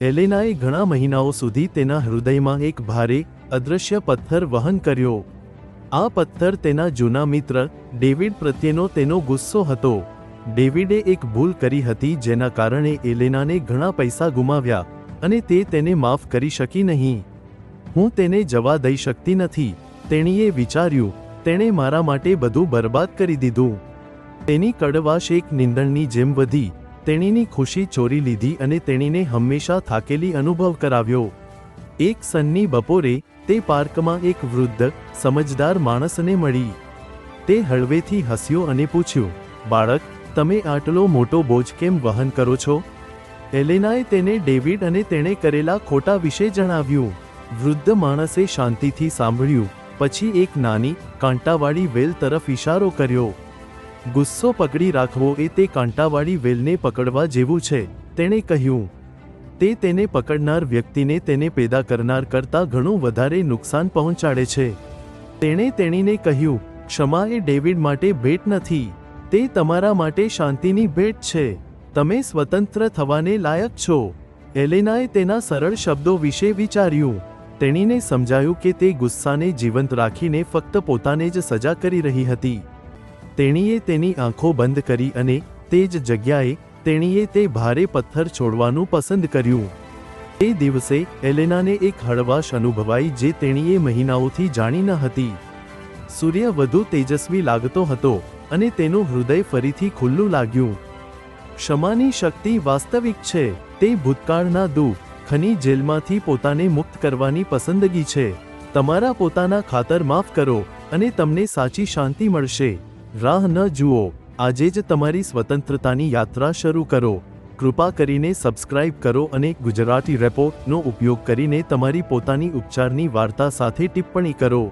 એલેનાએ ઘણા મહિનાઓ સુધી તેના હૃદયમાં એક ભારે અદૃશ્ય પથ્થર વહન કર્યો. આ પથ્થર તેના જૂના મિત્ર, ડેવિડ પ્રત્યેનો તેનો ગુસ્સો હતો. ડેવિડે એક ભૂલ કરી હતી જેના કારણે એલેનાને ઘણા પૈસા ગુમાવ્યા અને તે તેને માફ કરી શકી નહીં. હું તેને જવા દઈ શકતી નથી, તેણીએ વિચાર્યું. તેણે મારા માટે બધું બરબાદ કરી દીધું. તેની કડવાશ એક નિંદણની જેમ વધી. તેણીની ખુશી ચોરી લીધી અને તેણીને હંમેશા થાકેલી અનુભવ કરાવ્યો. એક સન્ની બપોરે તે પાર્કમાં એક વૃદ્ધ, સમજદાર માણસને મળી. તે હળવેથી હસ્યો અને પૂછ્યું, બાળક, તમે આટલો મોટો બોજ કેમ વહન કરો છો? એલેનાએ તેને ડેવિડ અને તેણે કરેલા ખોટા વિશે જણાવ્યું. વૃદ્ધ માણસે શાંતિથી સાંભળ્યું, પછી એક નાની, કાંટાવાળી વેલ તરફ ઇશારો કર્યો. ગુસ્સો પકડી રાખવો એ તે કાંટાવાળી વેલને પકડવા જેવું છે, તેણે કહ્યું. તે તેને પકડનાર વ્યક્તિને તેને પેદા કરનાર કરતાં ઘણું વધારે નુકસાન પહોંચાડે છે. તેણે તેણીને કહ્યું, ક્ષમા એ ડેવિડ માટે ભેટ નથી. તે તમારા માટે શાંતિની ભેટ છે. તમે સ્વતંત્ર થવાને લાયક છો. એલેનાએ તેના સરળ શબ્દો વિશે વિચાર્યું. તેણીને સમજાયું કે તે ગુસ્સાને જીવંત રાખીને ફક્ત પોતાને જ સજા કરી રહી હતી. તેણીએ તેની આંખો બંધ કરી અને તે જ જગ્યાએ તેણીએ તે ભારે પથ્થર છોડવાનું પસંદ કર્યું. તે દિવસે એલેનાને એક હળવાશ અનુભવાઈ જે તેણીએ મહિનાઓથી જાણી ન હતી. સૂર્ય વધુ તેજસ્વી લાગતો હતો અને તેનું હૃદય ફરીથી ખુલ્લું લાગ્યું. ક્ષમાની શક્તિ વાસ્તવિક છે, તે ભૂતકાળના દુઃખ ખની જેલમાંથી પોતાને મુક્ત કરવાની પસંદગી છે. તમારા પોતાના ખાતર માફ કરો અને તમને સાચી શાંતિ મળશે. રાહ ન જુઓ. આજે જ તમારી સ્વતંત્રતાની યાત્રા શરૂ કરો. કૃપા કરીને સબસ્ક્રાઇબ કરો અને ગુજરાતી રેપોનો ઉપયોગ કરીને તમારી પોતાની ઉપચારની વાર્તા સાથે ટિપ્પણી કરો.